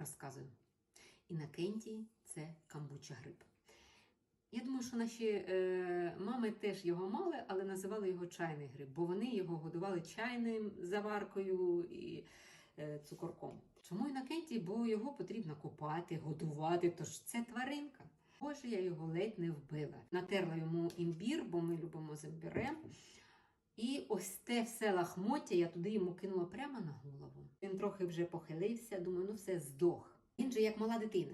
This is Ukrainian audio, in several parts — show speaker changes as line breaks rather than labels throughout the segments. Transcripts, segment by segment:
Розказую. Інакентій це камбуча гриб. Я думаю, що наші е, мами теж його мали, але називали його чайний гриб, бо вони його годували чайним заваркою і е, цукорком. Чому інакентій? Бо його потрібно купати, годувати, тож це тваринка. Боже, я його ледь не вбила. Натерла йому імбір, бо ми любимо з імбірем. І ось те все лахмоття я туди йому кинула прямо на голову. Він трохи вже похилився, думаю, ну все здох. Він же як мала дитина.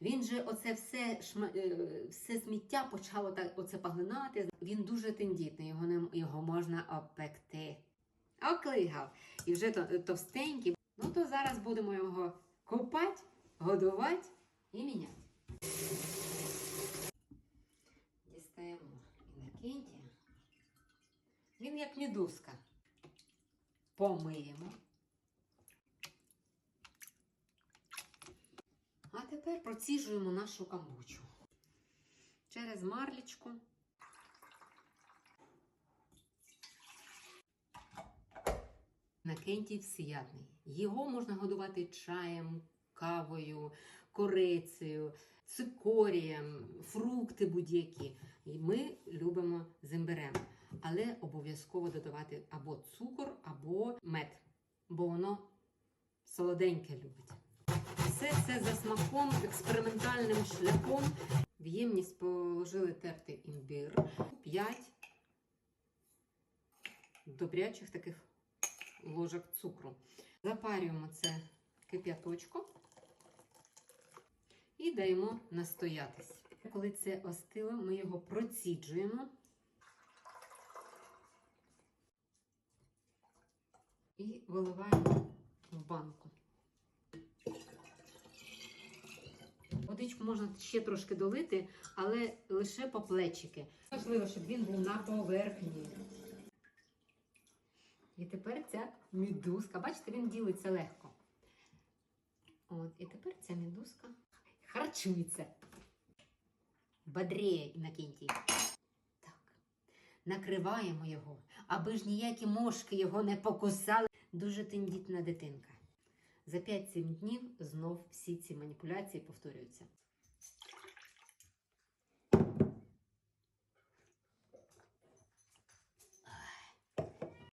Він же оце все шма... е, все сміття почало так оце поглинати. Він дуже тендітний, його не його можна обпекти. Оклигав. І вже то- товстенький. Ну то зараз будемо його купати, годувати і міняти. Дістаємо Інокентія. Він як мідузка. Помиємо. А тепер проціжуємо нашу камбучу. Через марлічку. Накентій всеядний. Його можна годувати чаєм, кавою, корицею, цикорієм, фрукти будь-які. І ми любимо з імбирем. Але обов'язково додавати або цукор, або мед, бо воно солоденьке любить. Все це за смаком, експериментальним шляхом. В ємність положили тертий імбир, 5 добрячих таких ложок цукру. Запарюємо це кип'яточком і даємо настоятись. Коли це остило, ми його проціджуємо. І виливаємо в банку. Водичку можна ще трошки долити, але лише по плечики. Важливо, щоб він був на поверхні. І тепер ця мідузка. Бачите, він ділиться легко. От, і тепер ця мідузка харчується. Бадріє Інокентій. Накриваємо його, аби ж ніякі мошки його не покусали. Дуже тендітна дитинка. За 5-7 днів знов всі ці маніпуляції повторюються.